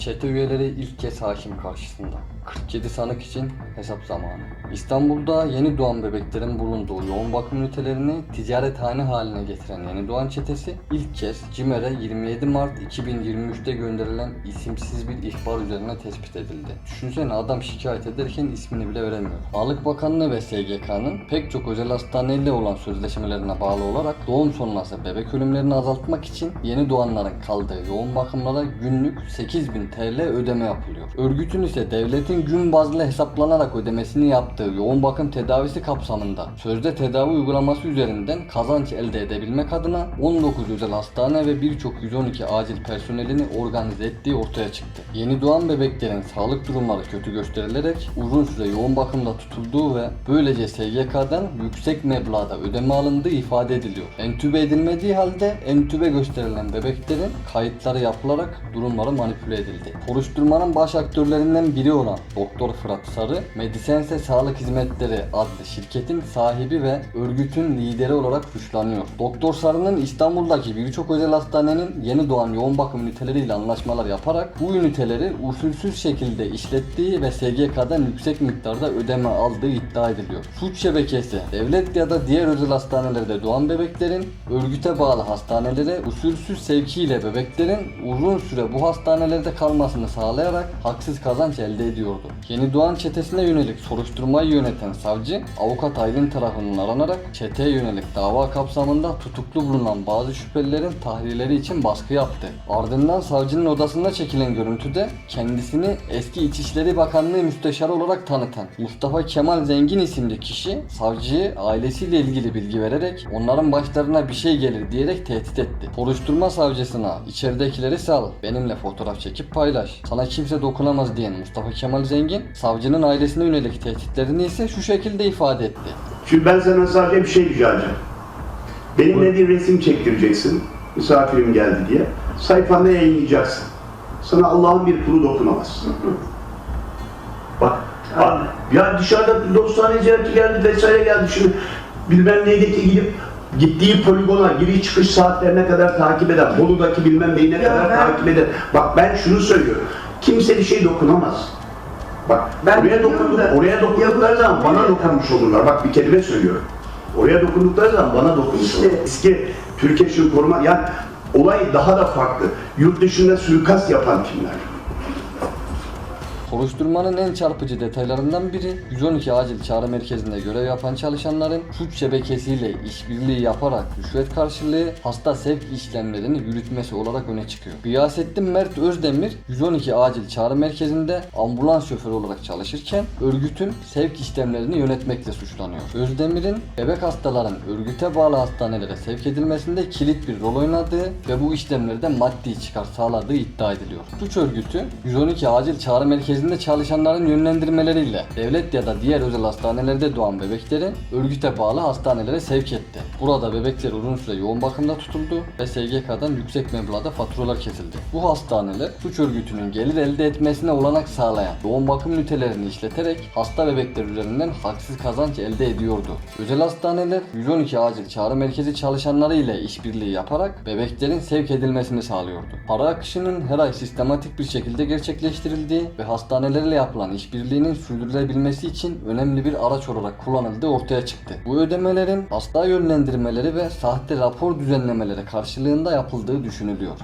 Çete üyeleri ilk kez hakim karşısında. 47 sanık için hesap zamanı. İstanbul'da yeni doğan bebeklerin bulunduğu yoğun bakım ünitelerini ticarethane haline getiren yeni doğan çetesi ilk kez CİMER'e 27 Mart 2023'te gönderilen isimsiz bir ihbar üzerine tespit edildi. Düşünsene adam şikayet ederken ismini bile veremiyor. Sağlık Bakanlığı ve SGK'nın pek çok özel hastaneyle olan sözleşmelerine bağlı olarak doğum sonrası bebek ölümlerini azaltmak için yeni doğanların kaldığı yoğun bakımlara günlük 8000 TL ödeme yapılıyor. Örgütün ise devletin gün bazlı hesaplanarak ödemesini yaptığı yoğun bakım tedavisi kapsamında sözde tedavi uygulaması üzerinden kazanç elde edebilmek adına 19 özel hastane ve birçok 112 acil personelini organize ettiği ortaya çıktı. Yeni doğan bebeklerin sağlık durumları kötü gösterilerek uzun süre yoğun bakımda tutulduğu ve böylece SGK'dan yüksek meblağda ödeme alındığı ifade ediliyor. Entübe edilmediği halde entübe gösterilen bebeklerin kayıtları yapılarak durumları manipüle edildi. Soruşturmanın baş aktörlerinden biri olan Doktor Fırat Sarı, Medisense Sağlık Hizmetleri adlı şirketin sahibi ve örgütün lideri olarak suçlanıyor. Doktor Sarı'nın İstanbul'daki birçok özel hastanenin yeni doğan yoğun bakım üniteleriyle anlaşmalar yaparak bu üniteleri usulsüz şekilde işlettiği ve SGK'dan yüksek miktarda ödeme aldığı iddia ediliyor. Suç şebekesi devlet ya da diğer özel hastanelerde doğan bebeklerin örgüte bağlı hastanelere usulsüz sevkiyle bebeklerin uzun süre bu hastanelerde kalmasını sağlayarak haksız kazanç elde ediyordu. Yeni doğan çetesine yönelik soruşturmayı yöneten savcı avukat Aylin tarafından aranarak çeteye yönelik dava kapsamında tutuklu bulunan bazı şüphelilerin tahliyeleri için baskı yaptı. Ardından savcının odasında çekilen görüntüde kendisini eski İçişleri Bakanlığı Müsteşarı olarak tanıtan Mustafa Kemal Zengin isimli kişi savcıyı ailesiyle ilgili bilgi vererek onların başlarına bir şey gelir diyerek tehdit etti. Soruşturma savcısına içeridekileri sal, benimle fotoğraf çekip paylaş, sana kimse dokunamaz diyen Mustafa Kemal Zengin savcının ailesine yönelik tehditlerini ise şu şekilde ifade etti. Şimdi ben sana sadece bir şey rica edeceğim. Benimle bir resim çektireceksin. Misafirim geldi diye. Sayfanda yayınlayacaksın. Sana Allah'ın bir kulu dokunamaz. Bak, ya dışarıda dostane ziyareti geldi vesaire geldi şimdi bilmem neydeki gidip gittiği poligona giriş çıkış saatlerine kadar takip eder. Bolu'daki bilmem neyine Ya kadar ben- takip eder. Bak ben şunu söylüyorum. Kimse bir şey dokunamaz. Bak Ben oraya dokunduk, da- oraya dokundukları zaman bana dokunmuş olurlar. Bak bir kelime söylüyorum. Oraya dokundukları zaman bana dokunmuş İşte. olurlar. Eski Türkiye Şunu Koruma yani olay daha da farklı. Yurt dışında suikast yapan kimler? Soruşturmanın en çarpıcı detaylarından biri 112 acil çağrı merkezinde görev yapan çalışanların suç şebekesiyle işbirliği yaparak rüşvet karşılığı hasta sevk işlemlerini yürütmesi olarak öne çıkıyor. Gıyasettin Mert Özdemir 112 acil çağrı merkezinde ambulans şoförü olarak çalışırken örgütün sevk işlemlerini yönetmekle suçlanıyor. Özdemir'in bebek hastaların örgüte bağlı hastanelere sevk edilmesinde kilit bir rol oynadığı ve bu işlemlerde maddi çıkar sağladığı iddia ediliyor. Suç örgütü 112 acil çağrı merkezinde çalışanların yönlendirmeleriyle devlet ya da diğer özel hastanelerde doğan bebekleri örgüte bağlı hastanelere sevk etti. Burada bebekler uzun süre yoğun bakımda tutuldu ve SGK'dan yüksek meblağda faturalar kesildi. Bu hastaneler suç örgütünün gelir elde etmesine olanak sağlayan yoğun bakım ünitelerini işleterek hasta bebekler üzerinden haksız kazanç elde ediyordu. Özel hastaneler 112 acil çağrı merkezi çalışanları ile işbirliği yaparak bebeklerin sevk edilmesini sağlıyordu. Para akışının her ay sistematik bir şekilde gerçekleştirildiği ve hastanelerle yapılan işbirliğinin sürdürülebilmesi için önemli bir araç olarak kullanıldığı ortaya çıktı. Bu ödemelerin hasta yönlendirmeleri ve sahte rapor düzenlemeleri karşılığında yapıldığı düşünülüyor.